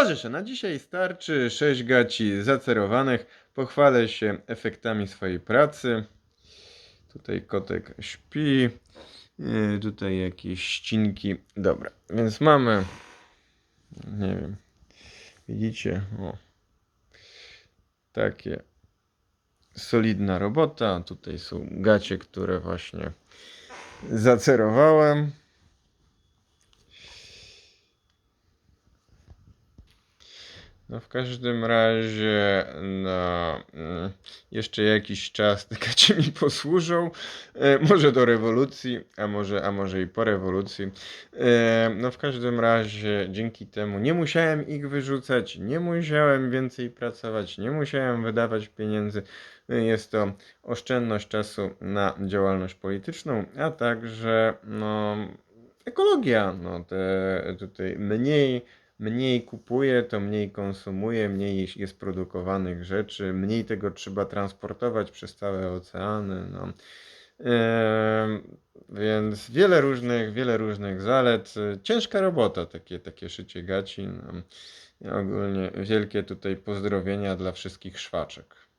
Że na dzisiaj starczy 6 gaci zacerowanych. Pochwalę się efektami swojej pracy. Tutaj kotek śpi. Tutaj jakieś ścinki. Dobra, więc mamy. Nie wiem. Widzicie? O. Takie. Solidna robota. Tutaj są gacie, które właśnie zacerowałem. No w każdym razie no, mm, jeszcze jakiś czas te mi posłużą. E, może do rewolucji, a może, a może i po rewolucji. E, no w każdym razie dzięki temu nie musiałem ich wyrzucać, nie musiałem więcej pracować, nie musiałem wydawać pieniędzy. E, Jest to oszczędność czasu na działalność polityczną, a także no, ekologia. No, te, tutaj mniej mniej kupuję, to mniej konsumuję, mniej jest produkowanych rzeczy, mniej tego trzeba transportować przez całe oceany. No. Em, więc wiele różnych, wiele różnych zalet. Ciężka robota, takie, takie szycie gaci. No. Ogólnie wielkie tutaj pozdrowienia dla wszystkich szwaczek.